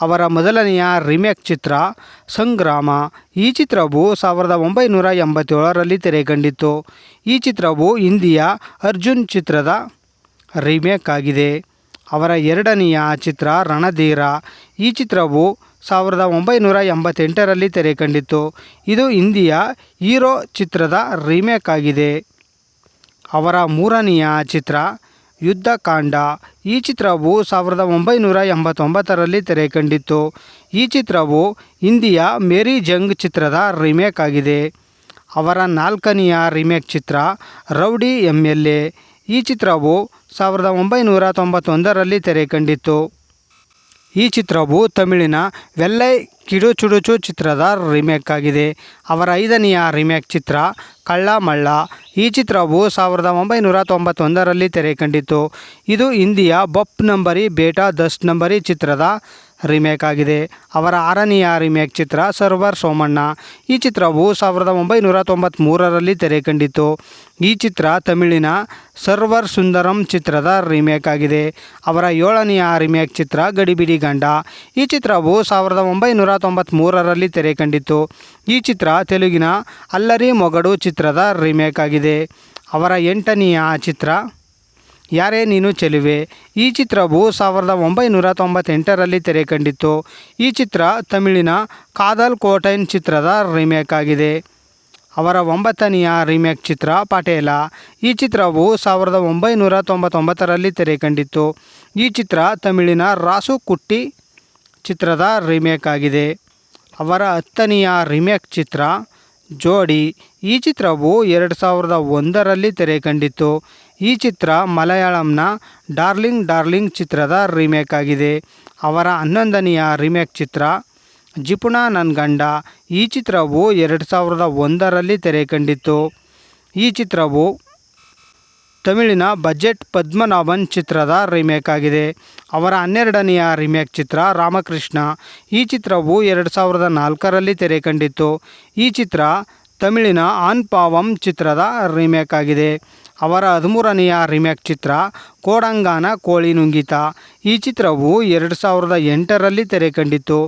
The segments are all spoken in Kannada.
ಅವರ ಮೊದಲನೆಯ ರಿಮೇಕ್ ಚಿತ್ರ ಸಂಗ್ರಾಮ. ಈ ಚಿತ್ರವು ಸಾವಿರದ ಒಂಬೈನೂರ ಎಂಬತ್ತೇಳರಲ್ಲಿ ತೆರೆಕಂಡಿತ್ತು ಈ ಚಿತ್ರವು ಹಿಂದಿಯ ಅರ್ಜುನ್ ಚಿತ್ರದ ರಿಮೇಕ್ ಆಗಿದೆ. ಅವರ ಎರಡನೆಯ ಚಿತ್ರ ರಣಧೀರ. ಈ ಚಿತ್ರವು ಸಾವಿರದ ಒಂಬೈನೂರ ಎಂಬತ್ತೆಂಟರಲ್ಲಿ ತೆರೆಕಂಡಿತ್ತು ಇದು ಹಿಂದಿಯ ಹೀರೋ ಚಿತ್ರದ ರಿಮೇಕ್ ಆಗಿದೆ. ಅವರ ಮೂರನೆಯ ಚಿತ್ರ ಯುದ್ಧಕಾಂಡ. ಈ ಚಿತ್ರವು ಸಾವಿರದ ಒಂಬೈನೂರ ಎಂಬತ್ತೊಂಬತ್ತರಲ್ಲಿ ತೆರೆಕಂಡಿತ್ತು. ಈ ಚಿತ್ರವು ಹಿಂದಿಯ ಮೇರಿ ಜಂಗ್ ಚಿತ್ರದ ರಿಮೇಕ್ ಆಗಿದೆ. ಅವರ ನಾಲ್ಕನೆಯ ರಿಮೇಕ್ ಚಿತ್ರ ರೌಡಿ ಎಂ ಎಲ್ ಎ ಈ ಚಿತ್ರವು ಸಾವಿರದ ಒಂಬೈನೂರ ತೊಂಬತ್ತೊಂದರಲ್ಲಿ ತೆರೆಕಂಡಿತ್ತು. ಈ ಚಿತ್ರವು ತಮಿಳಿನ ವೆಲ್ಲೈ ಕಿಡುಚುಡುಚು ಚಿತ್ರದ ರಿಮೇಕ್ ಆಗಿದೆ. ಅವರ ಐದನೆಯ ರಿಮೇಕ್ ಚಿತ್ರ ಕಳ್ಳ ಮಳ್ಳ ಈ ಚಿತ್ರವು ಸಾವಿರದ ಒಂಬೈನೂರ ತೊಂಬತ್ತೊಂದರಲ್ಲಿ ತೆರೆಕಂಡಿತ್ತು ಇದು ಹಿಂದಿಯ ಬಪ್ ನಂಬರಿ, ಬೇಟಾ ದಸ್ ನಂಬರಿ ಚಿತ್ರದ ರಿಮೇಕ್ ಆಗಿದೆ. ಅವರ ಆರನೆಯ ರಿಮೇಕ್ ಚಿತ್ರ ಸರ್ವರ್ ಸೋಮಣ್ಣ. ಈ ಚಿತ್ರವು ಸಾವಿರದ ಒಂಬೈನೂರ ತೊಂಬತ್ತ್ಮೂರರಲ್ಲಿ ತೆರೆಕಂಡಿತ್ತು ಈ ಚಿತ್ರ ತಮಿಳಿನ ಸರ್ವರ್ ಸುಂದರಂ ಚಿತ್ರದ ರಿಮೇಕ್ ಆಗಿದೆ. ಅವರ ಏಳನೆಯ ರಿಮೇಕ್ ಚಿತ್ರ ಗಡಿಬಿಡಿ ಗಂಡ. ಈ ಚಿತ್ರವು ಸಾವಿರದ ಒಂಬೈನೂರ ತೊಂಬತ್ತ್ಮೂರರಲ್ಲಿ ತೆರೆಕಂಡಿತ್ತು ಈ ಚಿತ್ರ ತೆಲುಗಿನ ಅಲ್ಲರಿ ಮೊಗಡು ಚಿತ್ರದ ರಿಮೇಕ್ ಆಗಿದೆ. ಅವರ ಎಂಟನೆಯ ಚಿತ್ರ ಯಾರೇ ನೀನು ಚೆಲುವೆ. ಈ ಚಿತ್ರವು ಸಾವಿರದ ಒಂಬೈನೂರ ತೊಂಬತ್ತೆಂಟರಲ್ಲಿ ತೆರೆಕಂಡಿತ್ತು ಈ ಚಿತ್ರ ತಮಿಳಿನ ಕಾದಲ್ ಕೋಟೈನ್ ಚಿತ್ರದ ರಿಮೇಕ್ ಆಗಿದೆ. ಅವರ ಒಂಬತ್ತನೆಯ ರಿಮೇಕ್ ಚಿತ್ರ ಪಟೇಲ. ಈ ಚಿತ್ರವು ಸಾವಿರದ ಒಂಬೈನೂರ ತೊಂಬತ್ತೊಂಬತ್ತರಲ್ಲಿ ತೆರೆಕಂಡಿತ್ತು ಈ ಚಿತ್ರ ತಮಿಳಿನ ರಾಸು ಕುಟ್ಟಿ ಚಿತ್ರದ ರಿಮೇಕ್ ಆಗಿದೆ. ಅವರ ಹತ್ತನೆಯ ರಿಮೇಕ್ ಚಿತ್ರ ಜೋಡಿ. ಈ ಚಿತ್ರವು ಎರಡು ಸಾವಿರದ ಒಂದರಲ್ಲಿ ತೆರೆಕಂಡಿತ್ತು ಈ ಚಿತ್ರ ಮಲಯಾಳಂನ ಡಾರ್ಲಿಂಗ್ ಡಾರ್ಲಿಂಗ್ ಚಿತ್ರದ ರಿಮೇಕ್ ಆಗಿದೆ ಅವರ ಹನ್ನೊಂದನೆಯ ರಿಮೇಕ್ ಚಿತ್ರ ಜಿಪುಣ ನನ್ನ ಗಂಡ. ಈ ಚಿತ್ರವು ಎರಡು ಸಾವಿರದ ಒಂದರಲ್ಲಿ ತೆರೆಕಂಡಿತ್ತು ಈ ಚಿತ್ರವು ತಮಿಳಿನ ಬಜೆಟ್ ಪದ್ಮನಾಭನ್ ಚಿತ್ರದ ರಿಮೇಕ್ ಆಗಿದೆ ಅವರ ಹನ್ನೆರಡನೆಯ ರಿಮೇಕ್ ಚಿತ್ರ ರಾಮಕೃಷ್ಣ. ಈ ಚಿತ್ರವು ಎರಡು ಸಾವಿರದ ನಾಲ್ಕರಲ್ಲಿ ತೆರೆಕಂಡಿತ್ತು ಈ ಚಿತ್ರ ತಮಿಳಿನ ಆನ್ ಪಾವಂ ಚಿತ್ರದ ರಿಮೇಕ್ ಆಗಿದೆ ಅವರ ಹದಿಮೂರನೆಯ ರಿಮೇಕ್ ಚಿತ್ರ ಕೋಡಂಗಾನ ಕೋಳಿ ನುಂಗಿತ. ಈ ಚಿತ್ರವು ಎರಡು ಸಾವಿರದ ಎಂಟರಲ್ಲಿ ತೆರೆಕಂಡಿತ್ತು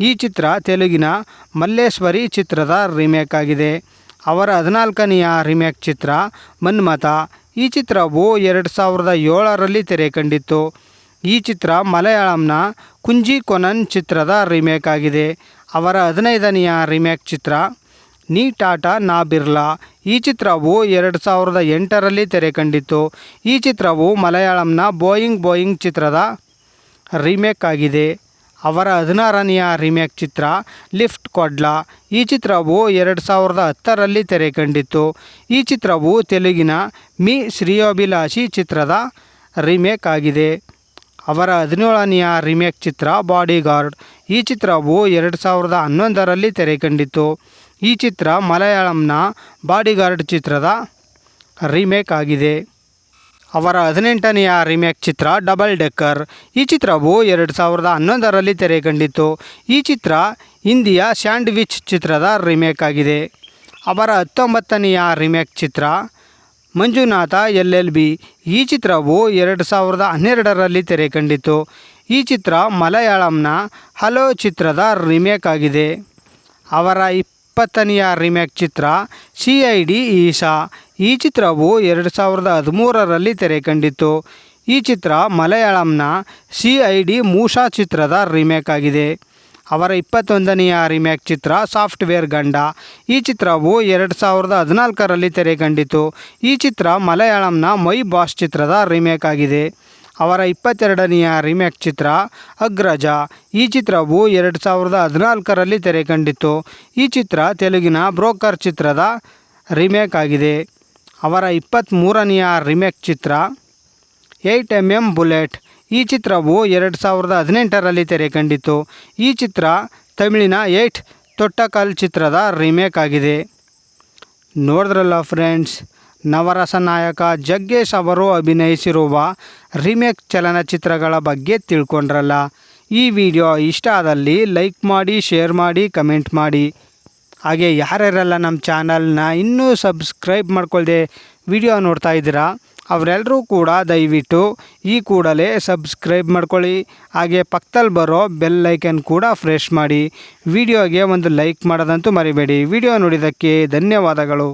ಈ ಚಿತ್ರ ತೆಲುಗಿನ ಮಲ್ಲೇಶ್ವರಿ ಚಿತ್ರದ ರಿಮೇಕ್ ಆಗಿದೆ. ಅವರ ಹದಿನಾಲ್ಕನೆಯ ರಿಮೇಕ್ ಚಿತ್ರ ಮನ್ಮಥ. ಈ ಚಿತ್ರವು ಎರಡು ಸಾವಿರದ ಏಳರಲ್ಲಿ ತೆರೆಕಂಡಿತ್ತು ಈ ಚಿತ್ರ ಮಲಯಾಳಂನ ಕುಂಜಿ ಕೊನನ್ ಚಿತ್ರದ ರಿಮೇಕ್ ಆಗಿದೆ. ಅವರ ಹದಿನೈದನೆಯ ರಿಮೇಕ್ ಚಿತ್ರ ನೀ ಟಾಟಾ, ನಾ ಬಿರ್ಲಾ. ಈ ಚಿತ್ರವು ಎರಡು ಸಾವಿರದ ಎಂಟರಲ್ಲಿ ತೆರೆಕಂಡಿತ್ತು ಈ ಚಿತ್ರವು ಮಲಯಾಳಂನ ಬೋಯಿಂಗ್ ಬೋಯಿಂಗ್ ಚಿತ್ರದ ರಿಮೇಕ್ ಆಗಿದೆ. ಅವರ ಹದಿನಾರನೆಯ ರಿಮೇಕ್ ಚಿತ್ರ ಲಿಫ್ಟ್ ಕೊಡ್ಲಾ. ಈ ಚಿತ್ರವು ಎರಡು ಸಾವಿರದ ಹತ್ತರಲ್ಲಿ ತೆರೆಕಂಡಿತ್ತು ಈ ಚಿತ್ರವು ತೆಲುಗಿನ ಮಿ ಶ್ರೀಯೋಭಿಲಾಷಿ ಚಿತ್ರದ ರಿಮೇಕ್ ಆಗಿದೆ. ಅವರ ಹದಿನೇಳನೆಯ ರಿಮೇಕ್ ಚಿತ್ರ ಬಾಡಿಗಾರ್ಡ್ ಈ ಚಿತ್ರವು ಎರಡು ಸಾವಿರದ ಹನ್ನೊಂದರಲ್ಲಿ ತೆರೆಕಂಡಿತ್ತು ಈ ಚಿತ್ರ ಮಲಯಾಳಂನ ಬಾಡಿಗಾರ್ಡ್ ಚಿತ್ರದ ರಿಮೇಕ್ ಆಗಿದೆ. ಅವರ ಹದಿನೆಂಟನೆಯ ರಿಮೇಕ್ ಚಿತ್ರ ಡಬಲ್ ಡೆಕ್ಕರ್ ಈ ಚಿತ್ರವು ಎರಡು ಸಾವಿರದ ಹನ್ನೊಂದರಲ್ಲಿ ತೆರೆಕಂಡಿತ್ತು. ಈ ಚಿತ್ರ ಹಿಂದಿಯ ಸ್ಯಾಂಡ್ವಿಚ್ ಚಿತ್ರದ ರಿಮೇಕ್ ಆಗಿದೆ. ಅವರ ಹತ್ತೊಂಬತ್ತನೆಯ ರಿಮೇಕ್ ಚಿತ್ರ ಮಂಜುನಾಥ ಎಲ್ ಎಲ್ ಬಿ ಈ ಚಿತ್ರವು ಎರಡು ಸಾವಿರದ ಹನ್ನೆರಡರಲ್ಲಿ ತೆರೆಕಂಡಿತ್ತು. ಈ ಚಿತ್ರ ಮಲಯಾಳಂನ ಹಲೋ ಚಿತ್ರದ ರಿಮೇಕ್ ಆಗಿದೆ. ಅವರ ಇಪ್ಪತ್ತನೆಯ ರಿಮೇಕ್ ಚಿತ್ರ ಸಿ ಐ ಡಿ ಈಶಾ. ಈ ಚಿತ್ರವು ಎರಡು ಸಾವಿರದ ಹದಿಮೂರರಲ್ಲಿ ತೆರೆಕಂಡಿತ್ತು ಈ ಚಿತ್ರ ಮಲಯಾಳಂನ ಸಿ ಐ ಡಿ ಮೂಷಾ ಚಿತ್ರದ ರಿಮೇಕ್ ಆಗಿದೆ. ಅವರ ಇಪ್ಪತ್ತೊಂದನೆಯ ರಿಮೇಕ್ ಚಿತ್ರ ಸಾಫ್ಟ್ವೇರ್ ಗಂಡ. ಈ ಚಿತ್ರವು ಎರಡು ಸಾವಿರದ ಹದಿನಾಲ್ಕರಲ್ಲಿ ತೆರೆಕಂಡಿತ್ತು ಈ ಚಿತ್ರ ಮಲಯಾಳಂನ ಮೈ ಬಾಸ್ ಚಿತ್ರದ ರಿಮೇಕ್ ಆಗಿದೆ. ಅವರ ಇಪ್ಪತ್ತೆರಡನೆಯ ರಿಮೇಕ್ ಚಿತ್ರ ಅಗ್ರಜ. ಈ ಚಿತ್ರವು ಎರಡು ಸಾವಿರದ ಹದಿನಾಲ್ಕರಲ್ಲಿ ತೆರೆಕಂಡಿತ್ತು. ಈ ಚಿತ್ರ ತೆಲುಗಿನ ಬ್ರೋಕರ್ ಚಿತ್ರದ ರಿಮೇಕ್ ಆಗಿದೆ. ಅವರ ಇಪ್ಪತ್ತ್ಮೂರನೆಯ ರಿಮೇಕ್ ಚಿತ್ರ ಏಯ್ಟ್ ಎಂ ಎಂ ಬುಲೆಟ್. ಈ ಚಿತ್ರವು ಎರಡು ಸಾವಿರದ ಹದಿನೆಂಟರಲ್ಲಿ ತೆರೆ ಕಂಡಿತು ಈ ಚಿತ್ರ ತಮಿಳಿನ ಏಯ್ಟ್ ತೊಟ್ಟಕಲ್ ಚಿತ್ರದ ರೀಮೇಕ್ ಆಗಿದೆ. ನೋಡಿದ್ರಲ್ಲ ಫ್ರೆಂಡ್ಸ್ ನವರಸ ನಾಯಕ ಜಗ್ಗೇಶ್ ಅವರು ಅಭಿನಯಿಸಿರುವ ರಿಮೇಕ್ ಚಲನಚಿತ್ರಗಳ ಬಗ್ಗೆ ತಿಳ್ಕೊಂಡ್ರಲ್ಲ. ಈ ವಿಡಿಯೋ ಇಷ್ಟ ಆದಲ್ಲಿ ಲೈಕ್ ಮಾಡಿ, ಶೇರ್ ಮಾಡಿ, ಕಮೆಂಟ್ ಮಾಡಿ. ಹಾಗೆ ಯಾರ್ಯಾರೆಲ್ಲ ನಮ್ಮ ಚಾನಲ್ನ ಇನ್ನೂ ಸಬ್ಸ್ಕ್ರೈಬ್ ಮಾಡ್ಕೊಳ್ದೆ ವಿಡಿಯೋ ನೋಡ್ತಾ ಇದ್ದೀರಾ ಅವರೆಲ್ಲರೂ ಕೂಡ ದಯವಿಟ್ಟು ಈ ಕೂಡಲೇ ಸಬ್ಸ್ಕ್ರೈಬ್ ಮಾಡ್ಕೊಳ್ಳಿ. ಹಾಗೆ ಪಕ್ಕದಲ್ಲಿ ಬರೋ ಬೆಲ್ ಐಕನ್ ಕೂಡ ಫ್ರೆಶ್ ಮಾಡಿ. ವಿಡಿಯೋಗೆ ಒಂದು ಲೈಕ್ ಮಾಡೋದಂತೂ ಮರಿಬೇಡಿ. ವಿಡಿಯೋ ನೋಡಿದ್ದಕ್ಕೆ ಧನ್ಯವಾದಗಳು.